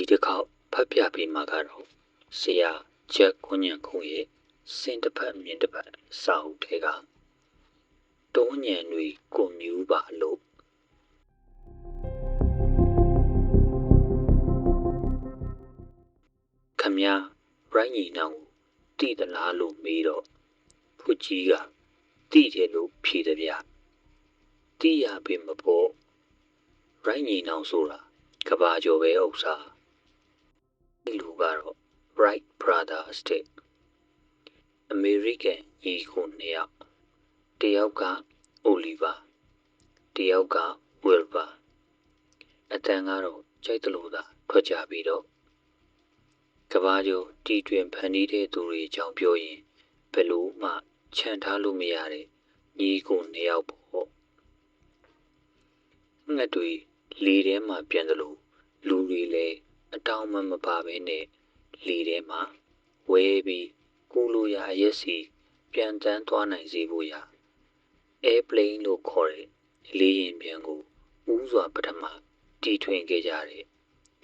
ဒီတစ်ခေါက်ဖတ်ပြပေးမှာကတော့ဆရာချက်ကွန်ညံခုံရဲ့စင်တစ်ဖက်မြင်တစ်ဖက်စာအုပ်ထဲကတုံးညံတွေကိုမြူးပါလို့ခမညာရိုင်းညီနောင်ကိုတိသလားလို့မေးတော့ဖူကြီးကတိတယ်လို့ဖြေတယ်ဗျတိရပြီမဖို့ရိုင်းညီနောင်ဆိုတာကဘာကျော်ပဲဥစ္စာဒီ လူကတော့ Bright Brothers တဲ့အမေရိကန်ညီကိုနှစ်ယောက်တယောက်က Oliver တယောက်က Wilbur အတန်ကတော့ကြိုက်တယ်လို့သာထွက်ကြပြီးတော့ကဘာကျော်တီတွင်ဖန်တီးတဲ့သူတွေအကြောင်းပြောရင်ဘယ်လို့မှခြံထားလို့မရတဲ့ညီကိုနှစ်ယောက်ပေါ့ငှက်တွေလေထဲမှာပြန်သလိုလူတွေလည်း အတောင်မှမပါဘဲနဲ့လေထဲမှာဝဲပြီးကူလိုရာအရက်စီပြန်တန်းသွားနိုင်စေဖို့ရာ airplane လို့ခေါ်တဲ့လေယာဉ်ပြန်ကိုဦးစွာပထမတီထွင်ခဲ့ကြတဲ့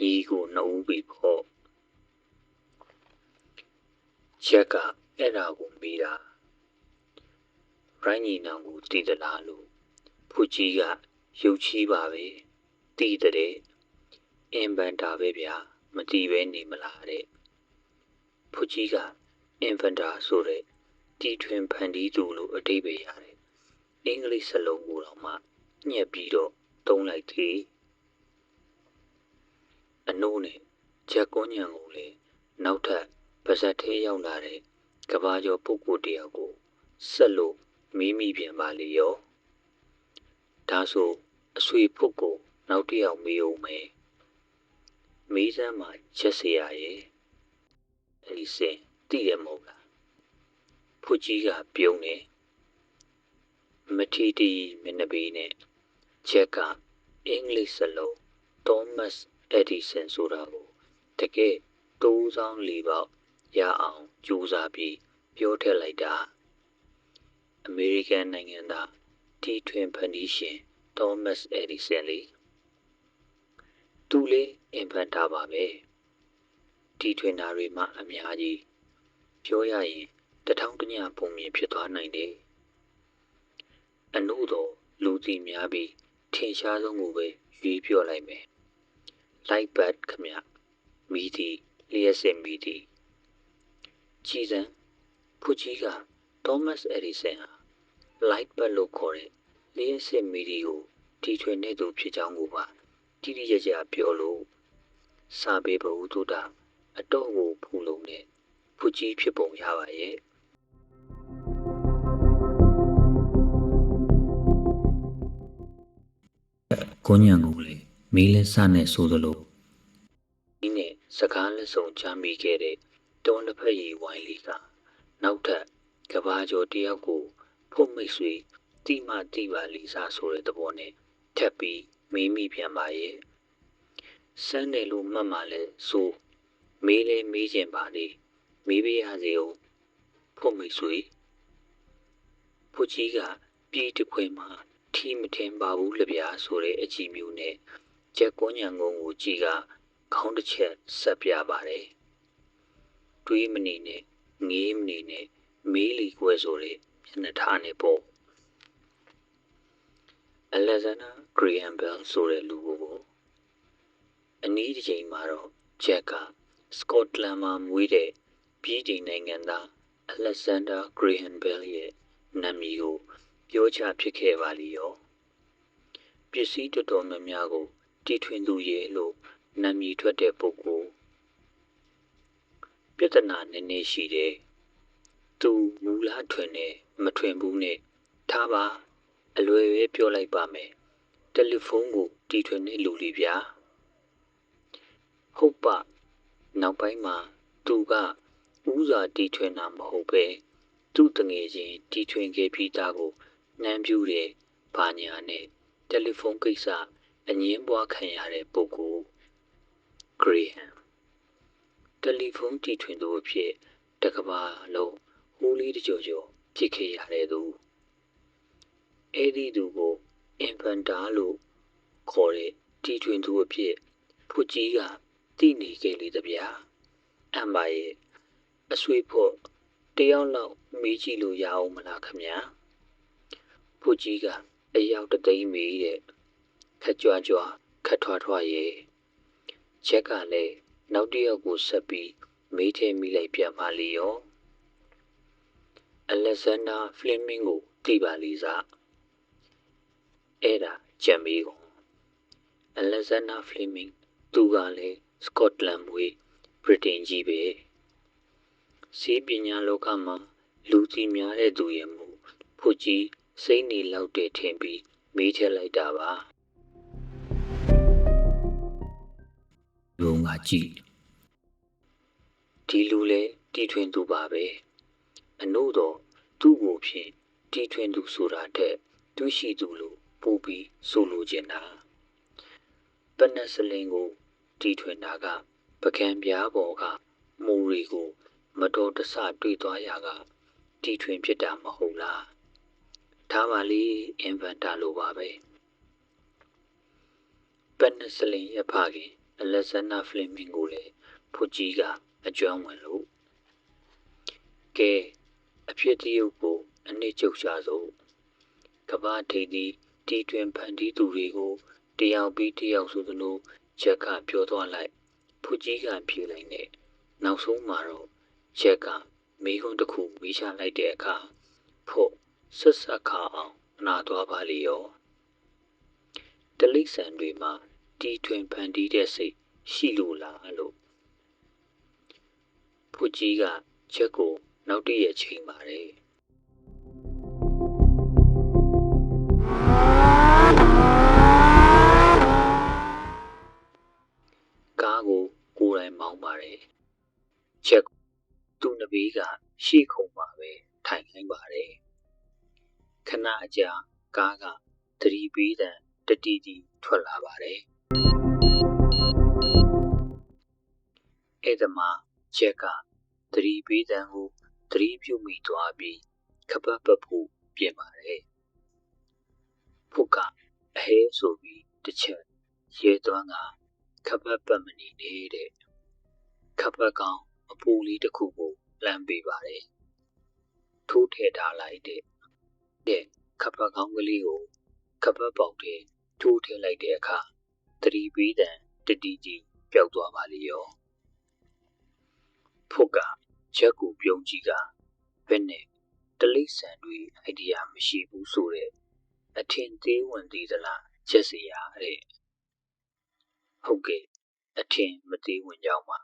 ညီကိုနှစ်ဦးပြီပေါ့ချက်ကအဲ့ဒါကိုမိတာရိုင်းညီနောင်ကိုတည်သလားလို့ဖူကြီးကရုပ်ချီးပါပဲတည်တဲ့ အင်ဗန်တာပဲဗျာမတည်ပဲနေမလားတဲ့ဖူကြီးကအင်ဗန်တာဆိုတဲ့တီထွင်ဖန်တီးသူလို့အတိတ်ပဲရတယ်အင်္ဂလိပ်စလုံးကိုတော့မှညက်ပြီးတော့သုံးလိုက်သည်အနိုးနဲ့ချက်ကွန်ညံကိုလေနောက်ထပ်ပါဇက်သေးရောက်လာတဲ့ကဘာကျော်ပုဂ္ဂိုလ်တယောက်ကိုဆက်လို့မိမိပြန်ပါလေရောဒါဆိုအဆွေဖုတ်ကိုနောက်တစ်ယောက်မေးအောင်မယ် မေးစမ်းမှာချက်စရာရဲ့အဲ့ဒီစင်တိရမဟုတ်လားဖူကြီးကပြုံးနေမထီတီမနဘေးနဲ့ချက်ကအင်္ဂလိပ်စလုံးသောမတ်အက်ဒီဆန်ဆိုတာကိုတကယ်တိုးဆောင်လီပေါက်ရအောင်ကြိုးစားပြီးပြောထည့်လိုက်တာအမေရိကန်နိုင်ငံသားတီထွင်ဖန်ဒီရှင်သောမတ်အက်ဒီဆန်လေးသူလေး အင်ဖန်တာပါပဲတီထွင်တာတွေမှအများကြီးပြောရရင်တထောင်တညပုံမြင်ဖြစ်သွားနိုင်တယ်အနုတော်လူစီများပြီးထင်ရှားဆုံးကိုပဲရွေးပြောလိုက်မယ် light bad ခမမီဒီလျှက်စင်မီဒီကြည်စံဖူကြီးက Thomas Edison ဟာ light bad လို့ခေါ်တဲ့လျှက်စင်မီဒီကိုတီထွင်တဲ့သူဖြစ်ကြောင်းကိုပါတိတိကျကျပြောလို့ စာပေဘဝတုတာအတော့ကိုဖူလုံးနဲ့ဖူကြီးဖြစ်ပုံရပါရဲ့ကိုညံကိုလေမီးလက်စနဲ့ဆိုသလိုဒီနဲ့စကားလက်ဆောင်ချမ်းမိခဲ့တဲ့တွန်းတစ်ဖက်ရီဝိုင်းလေးကနောက်ထပ်ကဘာကျော်တယောက်ကိုဖုတ်မိတ်ဆွေတိမတိပါလီစာဆိုတဲ့သဘောနဲ့ထပ်ပြီးမေးမိပြန်ပါရဲ့ စမ်းတယ်လို့မှတ်မှလဲဆိုမေးလဲမေးခြင်းပါလေမေးပေးရစေဦးဖို့မိတ်ဆွေဖူကြီးကပြည်တခွေမှာထီမထင်ပါဘူးလဗျာဆိုတဲ့အကြည့်မျိုးနဲ့ကြက်ကွန်းညံကုန်းကိုကြည်ကခေါင်းတစ်ချက်ဆက်ပြပါတယ်တွေးမနေနဲ့ငေးမနေနဲ့မေးလီကွယ်ဆိုတဲ့မျက်နှာထားနေပေါ့အလက်ဇန်နာဂရီယမ်ဘယ်ဆိုတဲ့လူကို အနည်းတစ်ချိန်မှာတော့ဂျက်ကစကော့တလန်မှာမွေးတဲ့ပြည်တီနိုင်ငံသားအလက်ဇန်ဒါဂရီဟန်ဘယ်ရဲ့နာမည်ကိုပြောချဖြစ်ခဲ့ပါလိရောပစ္စည်းတော်တော်များများကိုတီထွင်သူရဲ့လို့နာမည်ထွက်တဲ့ပုဂ္ဂိုလ်ပြဿနာနည်းနည်းရှိတယ်သူမူလားထွင်တယ်မထွင်ဘူးနဲ့ထားပါအလွယ်ပဲပြောလိုက်ပါမယ်တယ်လီဖုန်းကိုတီထွင်တဲ့လူလေးဗျာ ဟုတ်ပါနောက်ပိုင်းမှာသူကဥစွာတီထွင်တာမဟုတ်ပဲသူ့တငယ်ချင်းတီထွင်ခဲ့ပြီးသားကိုနှမ်းပြူးတယ်ဘာညာနဲ့တယ်လီဖုန်းကိစ္စအငင်းပွားခံရတဲ့ပုဂ္ဂိုလ်ဂရေဟမ်တယ်လီဖုန်းတီထွင်သူအဖြစ်တကဘာလုံးဟိုးလေးတကြောကြောဖြစ်ခဲ့ရတဲ့သူအဲ့ဒီသူကိုအင်ဖန်တာလို့ခေါ်တဲ့တီထွင်သူအဖြစ်ဖူကြီးက သိနေခဲ့လေတဗျာအမ်ပါရဲ့အဆွေဖို့တယောက်လောက်မေးကြည့်လို့ရအောင်မလားခမညာဖို့ကြီးကအယောက်တသိန်းမေးတဲ့ခက်ကြွားကြွားခက်ထွားထွားရဲ့ချက်ကလည်းနောက်တစ်ယောက်ကိုဆက်ပြီးမေးထဲမိလိုက်ပြန်ပါလေရောအလက်ဇန်ဒါဖလင်မင်းကိုသိပါလိစားအဲ့ဒါဂျမ်မီကိုအလက်ဇန်ဒါဖလင်မင်းသူကလည်း စကော့တလန်မွေဗြိတိန်ကြီးပဲစီးပညာလောကမှာလူသိများတဲ့သူရဲ့မူဖို့ကြီးစိတ်နေလောက်တဲ့ထင်ပြီးမေးထည့်လိုက်တာပါလူငါကြည့်ဒီလူလဲတီထွင်သူပါပဲအနို့တော့သူ့ကိုဖြင့်တီထွင်သူဆိုတာတဲ့သူရှိသူလို့ပို့ပြီးဆိုလိုချင်တာပနက်စလင်ကို တီထွင်တာက ပကံပြားပေါ်က မူရီကို မတော်တဆတွေ့သွားရကတီထွင်ဖြစ်တာမဟုတ်လားထားပါလေအင်ဗန်တာလိုပါပဲပနက်စလင်ရဲ့ဖခင်အလက်ဇန္နာဖလင်မင်ကိုလည်းဖူကြီးကအကျွမ်းဝင်လို့ကဲအဖြစ်တရုပ်ကိုအနှစ်ချုပ်ရှာစို့ကဘာထိပ်သည်တီတွင်ဖန်တီးသူတွေကိုတယောက်ပြီးတယောက်ဆိုသလို ချက်ကပြောသွားလိုက်ဖူကြီးကဖြေလိုက်နဲ့နောက်ဆုံးမှာတော့ချက်ကမိခွန်းတစ်ခုမိချလိုက်တဲ့အခါဖို့ဆက်ဆက်ခါအောင်နာသွားပါလေရောတလိษံတွေမှာတီထွင်ဖန်တီးတဲ့စိတ်ရှိလို့လားလို့ဖူကြီးကချက်ကိုနောက်တည့်ရဲ့ချိန်ပါတယ် ချက်သူ့နဘေးကရှေ့ခုံမှာပဲထိုင်ခိုင်းပါတယ်ခဏအကြာကားကသတိပေးတဲ့တတီတီထွက်လာပါတယ်အဲ့ဒါမှချက်ကသတိပေးတဲ့ကိုသတိပြုမိသွားပြီးခပတ်ပတ်ဖို့ပြင်ပါတယ်ဖုတ်ကအဟဲဆိုပြီးတစ်ချက်ရဲသွမ်းကခပတ်ပတ်မနေနေတဲ့ခပတ်ကောင် အပူလေးတစ်ခုကိုလမ်းပေးပါတယ်ထိုးထည့်ထားလိုက်တဲ့တဲ့ခပတ်ကောင်ကလေးကိုခပတ်ပေါက်ထဲထိုးထည့်လိုက်တဲ့အခါသတိပေးတဲ့တတီကြီးပျောက်သွားပါလေရောဖုတ်ကချက်ကိုပြုံးကြည့်ကဘယ်နဲ့တလိษံတွေအိုင်ဒီယာမရှိဘူးဆိုတဲ့အထင်သေးဝင်သေးသလားချက်စီရတဲ့ဟုတ်ကဲ့အထင်မသေးဝင်ကြောင်းပါ